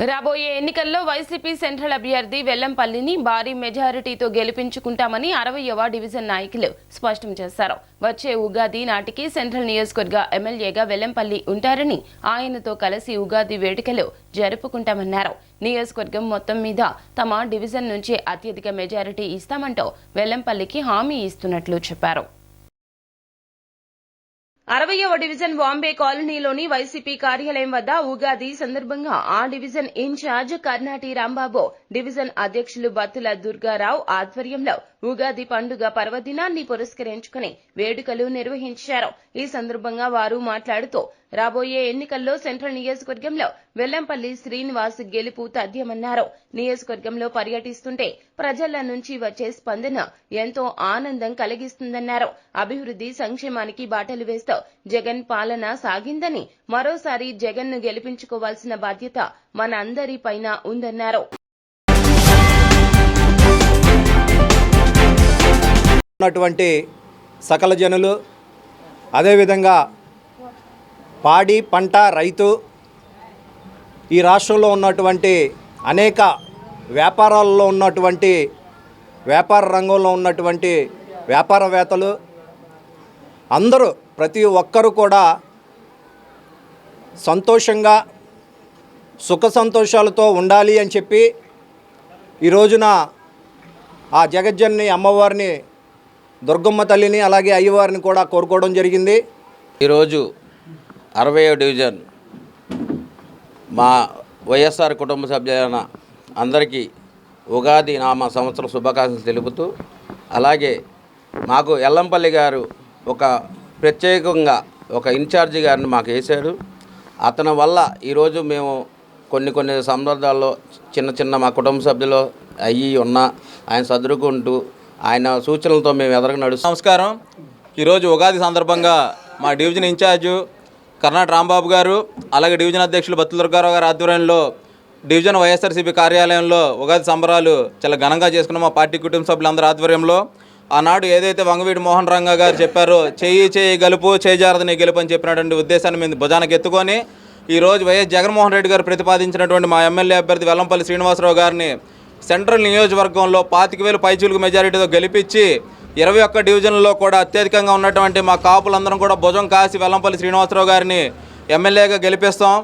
రాబోయే ఎన్నికల్లో YCP central అభ్యర్థి వెల్లంపల్లిని భారీ మెజారిటీతో గెలిపించుకుంటామని అరవయవ డివిజన్ నాయకులు స్పష్టం చేశారు. వచ్చే ఉగాది నాటికి సెంట్రల్ నియోజకవర్గ ఎమ్మెల్యేగా వెల్లంపల్లి ఉంటారని ఆయనతో కలిసి ఉగాది వేడుకలు జరుపుకుంటామన్నారు. నియోజకవర్గం మొత్తం మీద తమ డివిజన్ నుంచే అత్యధిక మెజారిటీ ఇస్తామంటూ వెల్లంపల్లికి హామీ ఇస్తున్నట్లు చెప్పారు. అరవయవ డివిజన్ బాంబే కాలనీలోని వైసీపీ కార్యాలయం వద్ద ఉగాది సందర్భంగా ఆ division incharge Karnati Rambabu division అధ్యక్షులు బత్తుల దుర్గారావు ఆధ్వర్యంలో ఉగాది పండుగ పర్వదినాన్ని పురస్కరించుకుని వేడుకలు నిర్వహించారు. ఈ సందర్భంగా వారు మాట్లాడుతూ రాబోయే ఎన్నికల్లో సెంట్రల్ నియోజకవర్గంలో వెల్లంపల్లి శ్రీనివాస్ గెలుపు తథ్యమన్నారు. నియోజకవర్గంలో పర్యటిస్తుంటే ప్రజల నుంచి వచ్చే స్పందన ఎంతో ఆనందం కలిగిస్తుందన్నారు. అభివృద్ధి సంక్షేమానికి బాటలు వేస్తూ జగన్ పాలన సాగిందని మరోసారి జగన్ను గెలిపించుకోవాల్సిన బాధ్యత మనందరిపైన ఉందన్నారు. ఉన్నటువంటి సకల జనులు అదేవిధంగా పాడి పంట రైతు ఈ రాష్ట్రంలో ఉన్నటువంటి అనేక వ్యాపారాల్లో ఉన్నటువంటి వ్యాపార రంగంలో ఉన్నటువంటి వ్యాపారవేత్తలు అందరూ ప్రతి ఒక్కరూ కూడా సంతోషంగా సుఖ సంతోషాలతో ఉండాలి అని చెప్పి ఈ రోజున ఆ జగజ్జన్ని అమ్మవారిని దుర్గమ్మ తల్లిని అలాగే అయ్యవారిని కూడా కోరుకోవడం జరిగింది. ఈరోజు అరవై డివిజన్ మా వైఎస్ఆర్ కుటుంబ సభ్యులైన అందరికీ ఉగాది నామ సంవత్సర శుభాకాంక్షలు తెలుపుతూ అలాగే మాకు ఎల్లంపల్లి గారు ఒక ప్రత్యేకంగా ఒక ఇన్ఛార్జి గారిని మాకు వేశాడు. అతని వల్ల ఈరోజు మేము కొన్ని కొన్ని సందర్భాల్లో చిన్న చిన్న మా కుటుంబ సభ్యులు అయ్యి ఉన్నా ఆయన సదురుకుంటూ ఆయన సూచనలతో మేము ఎదరకు నడుస్తాం నమస్కారం. ఈరోజు ఉగాది సందర్భంగా మా డివిజన్ ఇన్ఛార్జు కర్ణాట రాంబాబు గారు అలాగే డివిజన్ అధ్యక్షులు బత్తు దుర్గారావు గారి ఆధ్వర్యంలో డివిజన్ వైఎస్ఆర్సీపీ కార్యాలయంలో ఉగాది సంబరాలు చాలా ఘనంగా చేసుకున్నాం మా పార్టీ కుటుంబ సభ్యులందరి ఆధ్వర్యంలో. ఆనాడు ఏదైతే వంగవీడి మోహన్ రంగా గారు చెప్పారో చెయ్యి చేయి గలుపు చేజారదని గెలుపు అని చెప్పినటువంటి ఉద్దేశాన్ని మేము భుజానికి ఎత్తుకొని ఈరోజు వైఎస్ జగన్మోహన్ రెడ్డి గారు ప్రతిపాదించినటువంటి మా ఎమ్మెల్యే అభ్యర్థి వెల్లంపల్లి శ్రీనివాసరావు గారిని సెంట్రల్ నియోజకవర్గంలో పాతిక వేలు పైచీలకు మెజారిటీతో గెలిపించి ఇరవై ఒక్క డివిజన్లో కూడా అత్యధికంగా ఉన్నటువంటి మా కాపులందరం కూడా భుజం కాసి వెల్లంపల్లి శ్రీనివాసరావు గారిని ఎమ్మెల్యేగా గెలిపిస్తాం.